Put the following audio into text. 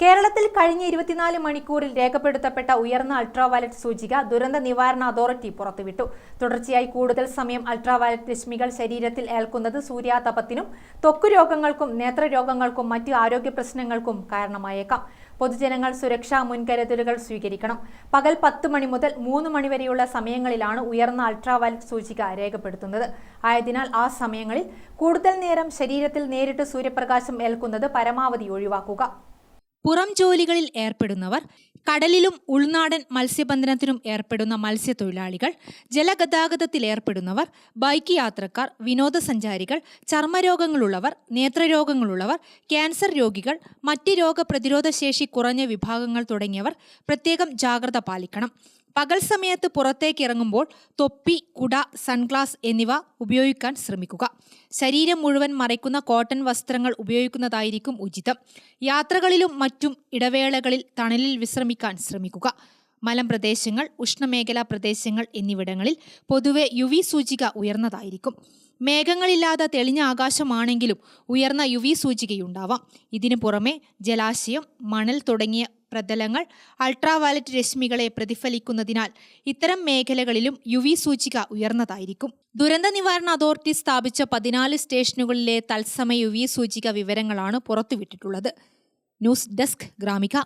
കേരളത്തിൽ കഴിഞ്ഞ ഇരുപത്തിനാല് മണിക്കൂറിൽ രേഖപ്പെടുത്തപ്പെട്ട ഉയർന്ന അൾട്രാവയലറ്റ് സൂചിക ദുരന്ത നിവാരണ അതോറിറ്റി പുറത്തുവിട്ടു. തുടർച്ചയായി കൂടുതൽ സമയം അൾട്രാവയലറ്റ് രശ്മികൾ ശരീരത്തിൽ ഏൽക്കുന്നത് സൂര്യാതപത്തിനും തൊക്കു രോഗങ്ങൾക്കും നേത്രരോഗങ്ങൾക്കും മറ്റ് ആരോഗ്യ പ്രശ്നങ്ങൾക്കും കാരണമായേക്കാം. പൊതുജനങ്ങൾ സുരക്ഷാ മുൻകരുതലുകൾ സ്വീകരിക്കണം. പകൽ പത്ത് മണി മുതൽ മൂന്ന് മണി വരെയുള്ള സമയങ്ങളിലാണ് ഉയർന്ന അൾട്രാവയലറ്റ് സൂചിക രേഖപ്പെടുത്തുന്നത്. ആയതിനാൽ ആ സമയങ്ങളിൽ കൂടുതൽ നേരം ശരീരത്തിൽ നേരിട്ട് സൂര്യപ്രകാശം ഏൽക്കുന്നത് പരമാവധി ഒഴിവാക്കുക. പുറം ജോലികളിൽ ഏർപ്പെടുന്നവർ കടലിലും ഉൾനാടൻ മത്സ്യബന്ധനത്തിനും ഏർപ്പെടുന്ന മത്സ്യത്തൊഴിലാളികൾ ജലഗതാഗതത്തിൽ ഏർപ്പെടുന്നവർ ബൈക്ക് യാത്രക്കാർ വിനോദസഞ്ചാരികൾ ചർമ്മരോഗങ്ങളുള്ളവർ നേത്രരോഗങ്ങളുള്ളവർ ക്യാൻസർ രോഗികൾ മറ്റ് രോഗപ്രതിരോധ ശേഷി കുറഞ്ഞ വിഭാഗങ്ങൾ തുടങ്ങിയവർ പ്രത്യേകം ജാഗ്രത പാലിക്കണം. പകൽ സമയത്ത് പുറത്തേക്ക് ഇറങ്ങുമ്പോൾ തൊപ്പി കുട സൺഗ്ലാസ് എന്നിവ ഉപയോഗിക്കാൻ ശ്രമിക്കുക. ശരീരം മുഴുവൻ മറയ്ക്കുന്ന കോട്ടൺ വസ്ത്രങ്ങൾ ഉപയോഗിക്കുന്നതായിരിക്കും ഉചിതം. യാത്രകളിലും മറ്റും ഇടവേളകളിൽ തണലിൽ വിശ്രമിക്കാൻ ശ്രമിക്കുക. മലമ്പ്രദേശങ്ങൾ ഉഷ്ണമേഖലാ പ്രദേശങ്ങൾ എന്നിവിടങ്ങളിൽ പൊതുവെ യു വി സൂചിക ഉയർന്നതായിരിക്കും. മേഘങ്ങളില്ലാതെ തെളിഞ്ഞ ആകാശമാണെങ്കിലും ഉയർന്ന യു വി സൂചികയുണ്ടാവാം. ഇതിനു പുറമെ ജലാശയം മണൽ തുടങ്ങിയ പ്രതലങ്ങൾ അൾട്രാവയലറ്റ് രശ്മികളെ പ്രതിഫലിക്കുന്നതിനാൽ ഇത്തരം മേഖലകളിലും യു വി സൂചിക ഉയർന്നതായിരിക്കും. ദുരന്ത നിവാരണ അതോറിറ്റി സ്ഥാപിച്ച പതിനാല് സ്റ്റേഷനുകളിലെ തത്സമയ യു വി സൂചിക വിവരങ്ങളാണ് പുറത്തുവിട്ടിട്ടുള്ളത്. News desk Gramika.